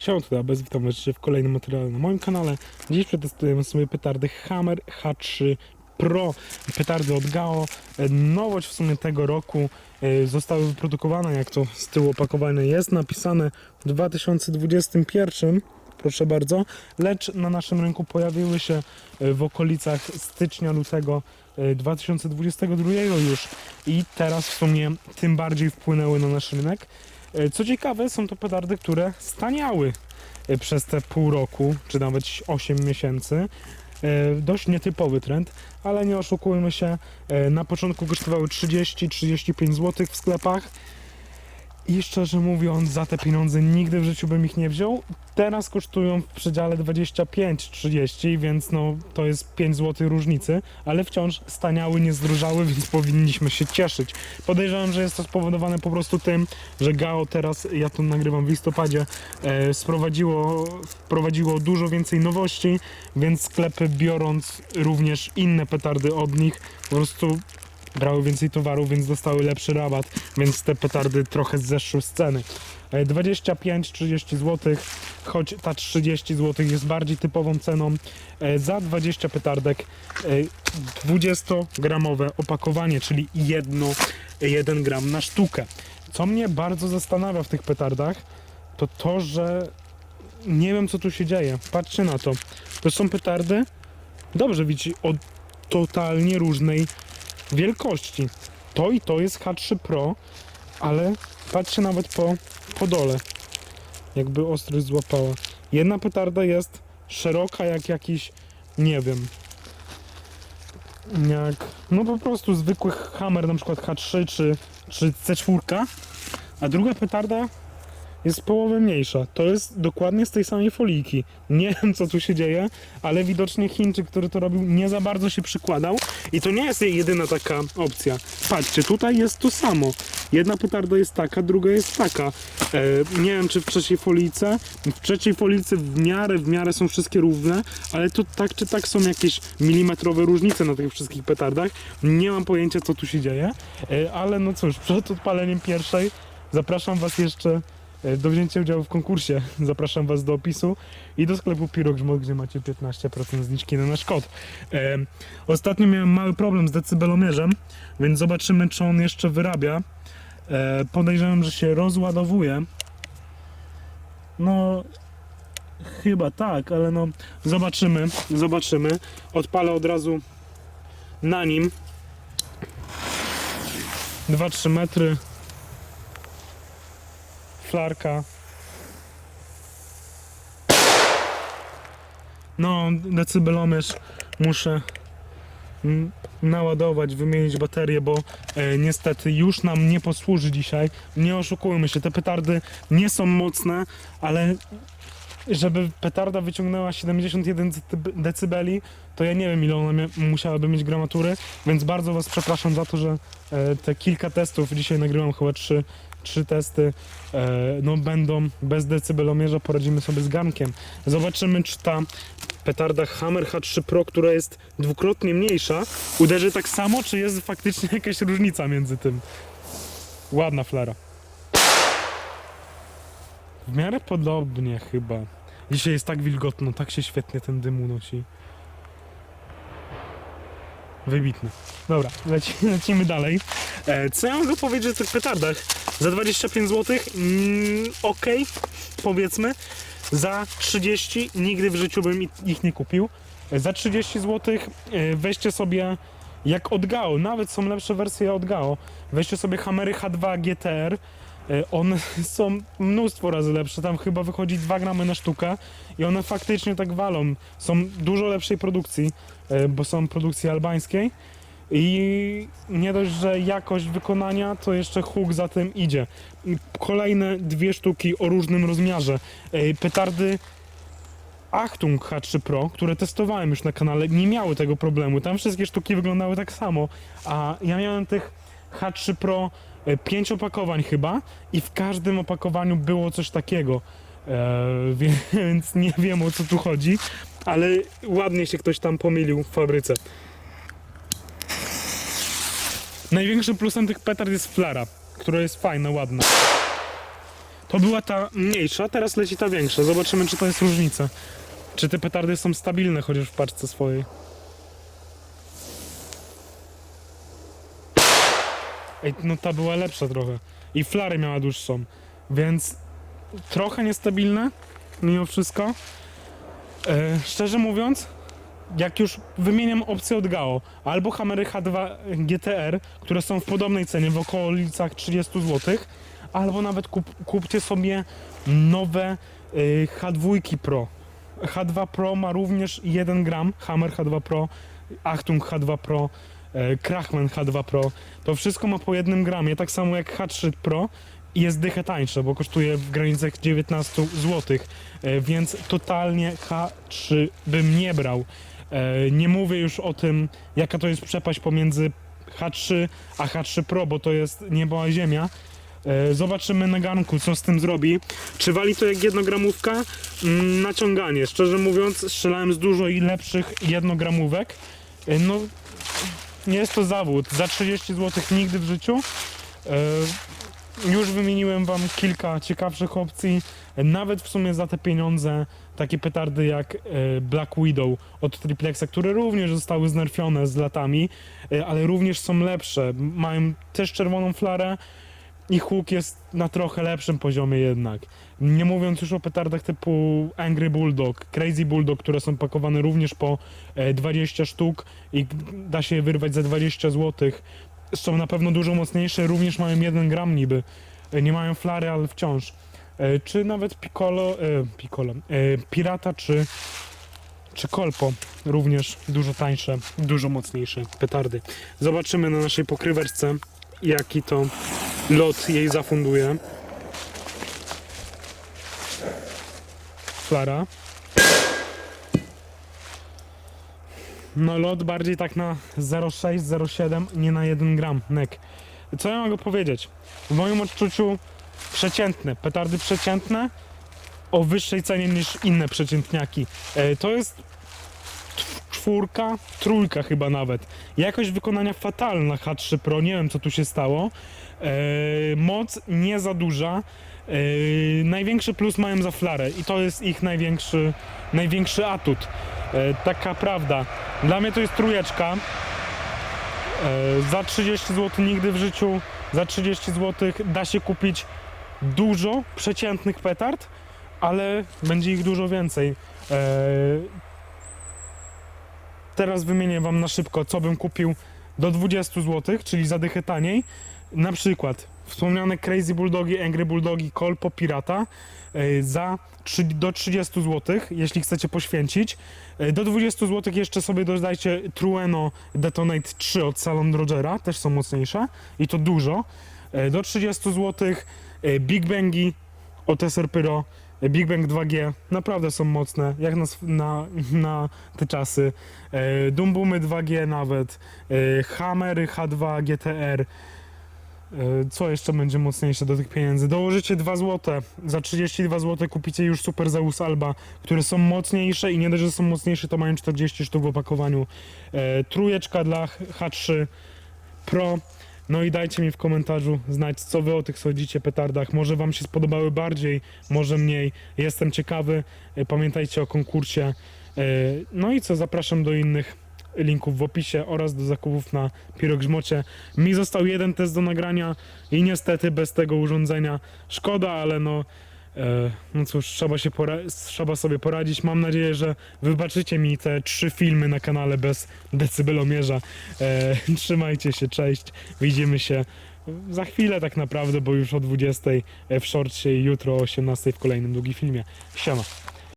Siema, tutaj bez witam w kolejnym materiale na moim kanale. Dziś przetestujemy sobie petardy Hammer H3 Pro. Petardy od Gao. E, Nowość w sumie tego roku. e, Zostały wyprodukowane, jak to z tyłu opakowane jest, napisane w 2021. Proszę bardzo, lecz na naszym rynku pojawiły się e, w okolicach stycznia, lutego e, 2022 już i teraz w sumie tym bardziej wpłynęły na nasz rynek. E, Co ciekawe, są to petardy, które staniały e, przez te pół roku, czy nawet 8 miesięcy. E, Dość nietypowy trend, ale nie oszukujmy się. Na początku kosztowały 30-35 zł w sklepach. I szczerze mówiąc, za te pieniądze nigdy w życiu bym ich nie wziął. Teraz kosztują w przedziale 25-30, więc no to jest 5 zł różnicy, ale wciąż staniały, nie zdrożały, więc powinniśmy się cieszyć. Podejrzewam, że jest to spowodowane po prostu tym, że Gao teraz, ja to nagrywam w listopadzie, e, sprowadziło, wprowadziło dużo więcej nowości, więc sklepy biorąc również inne petardy od nich, po prostu brały więcej towaru, więc dostały lepszy rabat, więc te petardy trochę zeszły z ceny. E, 25-30 zł, choć ta 30 zł jest bardziej typową ceną. E, Za 20 petardek e, 20-gramowe opakowanie, czyli jedno, 1 gram na sztukę. Co mnie bardzo zastanawia w tych petardach, to to, że nie wiem co tu się dzieje. Patrzcie na to. To są petardy, dobrze widzicie, o totalnie różnej wielkości. To i to jest H3 Pro, ale patrzcie nawet po, po dole, jakby ostrość złapała. Jedna petarda jest szeroka jak jakiś, nie wiem, jak, no po prostu zwykły hammer, na przykład H3 czy, czy C4, a druga petarda jest połowę mniejsza. To jest dokładnie z tej samej foliki. Nie wiem co tu się dzieje, ale widocznie Chińczyk, który to robił, nie za bardzo się przykładał. I to nie jest jedyna taka opcja. Patrzcie, tutaj jest to samo. Jedna petarda jest taka, druga jest taka. E, nie wiem czy w trzeciej folice. W trzeciej folice w miarę, w miarę są wszystkie równe, ale tu tak czy tak są jakieś milimetrowe różnice na tych wszystkich petardach. Nie mam pojęcia co tu się dzieje, e, ale no cóż, przed odpaleniem pierwszej zapraszam Was jeszcze do wzięcia udziału w konkursie. Zapraszam Was do opisu i do sklepu Pirogrzmot, gdzie macie 15% zniżki na nasz kod. E, ostatnio miałem mały problem z decybelomierzem, więc zobaczymy, czy on jeszcze wyrabia. E, podejrzewam, że się rozładowuje. No, chyba tak, ale no, zobaczymy, zobaczymy. Odpalę od razu na nim. 2-3 metry flarka. No, decybelomierz muszę naładować, wymienić baterię, bo e, niestety już nam nie posłuży dzisiaj. Nie oszukujmy się, te petardy nie są mocne, ale żeby petarda wyciągnęła 71 dety- decybeli, to ja nie wiem ile ona musiałaby mieć gramatury, więc bardzo Was przepraszam za to, że e, te kilka testów, dzisiaj nagrywam chyba trzy, trzy testy, e, no będą bez decybelomierza, poradzimy sobie z garnkiem. Zobaczymy, czy ta petarda Hammer H3 Pro, która jest dwukrotnie mniejsza, uderzy tak samo, czy jest faktycznie jakaś różnica między tym. Ładna flara. W miarę podobnie chyba. Dzisiaj jest tak wilgotno, tak się świetnie ten dym unosi. Wybitny. Dobra, leci, lecimy dalej. E, co ja mogę powiedzieć o tych petardach? Za 25 zł, mm, ok, powiedzmy. Za 30 nigdy w życiu bym ich nie kupił. Za 30 zł e, weźcie sobie jak od Gao, nawet są lepsze wersje od Gao. Weźcie sobie Hammery H2 GTR. E, One są mnóstwo razy lepsze, tam chyba wychodzi 2 gramy na sztukę i one faktycznie tak walą. Są dużo lepszej produkcji, e, bo są produkcji albańskiej i nie dość, że jakość wykonania, to jeszcze huk za tym idzie. Kolejne dwie sztuki o różnym rozmiarze. E, Petardy Achtung H3 Pro, które testowałem już na kanale, nie miały tego problemu. Tam wszystkie sztuki wyglądały tak samo, a ja miałem tych H3 Pro 5 opakowań chyba i w każdym opakowaniu było coś takiego. E, więc nie wiem o co tu chodzi, ale ładnie się ktoś tam pomylił w fabryce. Największym plusem tych petard jest flara, która jest fajna, ładna. To była ta mniejsza, teraz leci ta większa. Zobaczymy, czy to jest różnica. Czy te petardy są stabilne, chociaż w paczce swojej. Ej, no ta była lepsza trochę. I flary miała dłuższą. Więc trochę niestabilne, mimo wszystko. E, szczerze mówiąc, jak już wymieniam opcję od GAO, albo Hammery H2 GTR, które są w podobnej cenie, w okolicach 30 zł, albo nawet kup, kupcie sobie nowe y, H2 Pro. H2 Pro ma również 1 gram, Hammer H2 Pro, Achtung H2 Pro, e, Krachman H2 Pro. To wszystko ma po 1 gramie, tak samo jak H3 Pro i jest dychę tańsze, bo kosztuje w granicach 19 zł, e, więc totalnie H3 bym nie brał. E, Nie mówię już o tym, jaka to jest przepaść pomiędzy H3 a H3 Pro, bo to jest niebo a ziemia. E, Zobaczymy na garnku, co z tym zrobi. Czy wali to jak jednogramówka? Mm, Naciąganie. Szczerze mówiąc, strzelałem z dużo i lepszych jednogramówek. E, No, nie jest to zawód. Za 30 zł nigdy w życiu. E, Już wymieniłem Wam kilka ciekawszych opcji. E, Nawet w sumie za te pieniądze takie petardy jak e, Black Widow od Triplexa, które również zostały znerfione z latami, e, ale również są lepsze. Mają też czerwoną flarę i huk jest na trochę lepszym poziomie jednak. Nie mówiąc już o petardach typu Angry Bulldog, Crazy Bulldog, które są pakowane również po e, 20 sztuk i da się je wyrwać za 20 zł. Są na pewno dużo mocniejsze, również mają 1 gram niby. E, Nie mają flary, ale wciąż. E, Czy nawet Piccolo, e, Piccolo, Pirata czy, czy Kolpo, również dużo tańsze, dużo mocniejsze petardy. Zobaczymy na naszej pokryweczce, jaki to lot jej zafunduje. Flara. No lot bardziej tak na 0,6, 0,7, nie na 1 gram nek. Co ja mogę powiedzieć? W moim odczuciu przeciętne, petardy przeciętne o wyższej cenie niż inne przeciętniaki. E, to jest czwórka, trójka chyba nawet. Jakość wykonania fatalna H3 Pro, nie wiem co tu się stało. E, moc nie za duża. E, największy plus mają za flarę i to jest ich największy, największy atut. E, taka prawda. Dla mnie to jest trójeczka. E, za 30 zł nigdy w życiu, za 30 zł da się kupić dużo przeciętnych petard, ale będzie ich dużo więcej. E, teraz wymienię Wam na szybko, co bym kupił do 20 zł, czyli za dychę taniej. Na przykład wspomniane Crazy Bulldogi, Angry Bulldogi, Kolpo, Pirata e, za trzy- do 30 zł, jeśli chcecie poświęcić. E, Do 20 zł jeszcze sobie dodajcie Trueno Detonate 3 od Salon Rogera, też są mocniejsze i to dużo. E, Do 30 zł Big Bangi od SR Pyro, Big Bang 2G naprawdę są mocne, jak na, na, na te czasy. Dumbumy 2G nawet, Hammery H2 GTR. E, Co jeszcze będzie mocniejsze do tych pieniędzy? Dołożycie 2 zł, za 32 zł kupicie już Super Zeus Alba, które są mocniejsze i nie dość, że są mocniejsze, to mają 40 sztuk w opakowaniu. E, Trójeczka dla H3 Pro. No i dajcie mi w komentarzu znać, co wy o tych sądzicie petardach. Może wam się spodobały bardziej, może mniej. Jestem ciekawy. E, Pamiętajcie o konkursie. E, No i co, zapraszam do innych linków w opisie oraz do zakupów na Pirogrzmocie. Mi został jeden test do nagrania i niestety bez tego urządzenia szkoda, ale no e, no cóż, trzeba, się trzeba sobie poradzić. Mam nadzieję, że wybaczycie mi te trzy filmy na kanale bez decybelomierza. E, trzymajcie się, cześć. Widzimy się za chwilę tak naprawdę, bo już o 20 w shortcie i jutro o 18 w kolejnym długim filmie. Siema.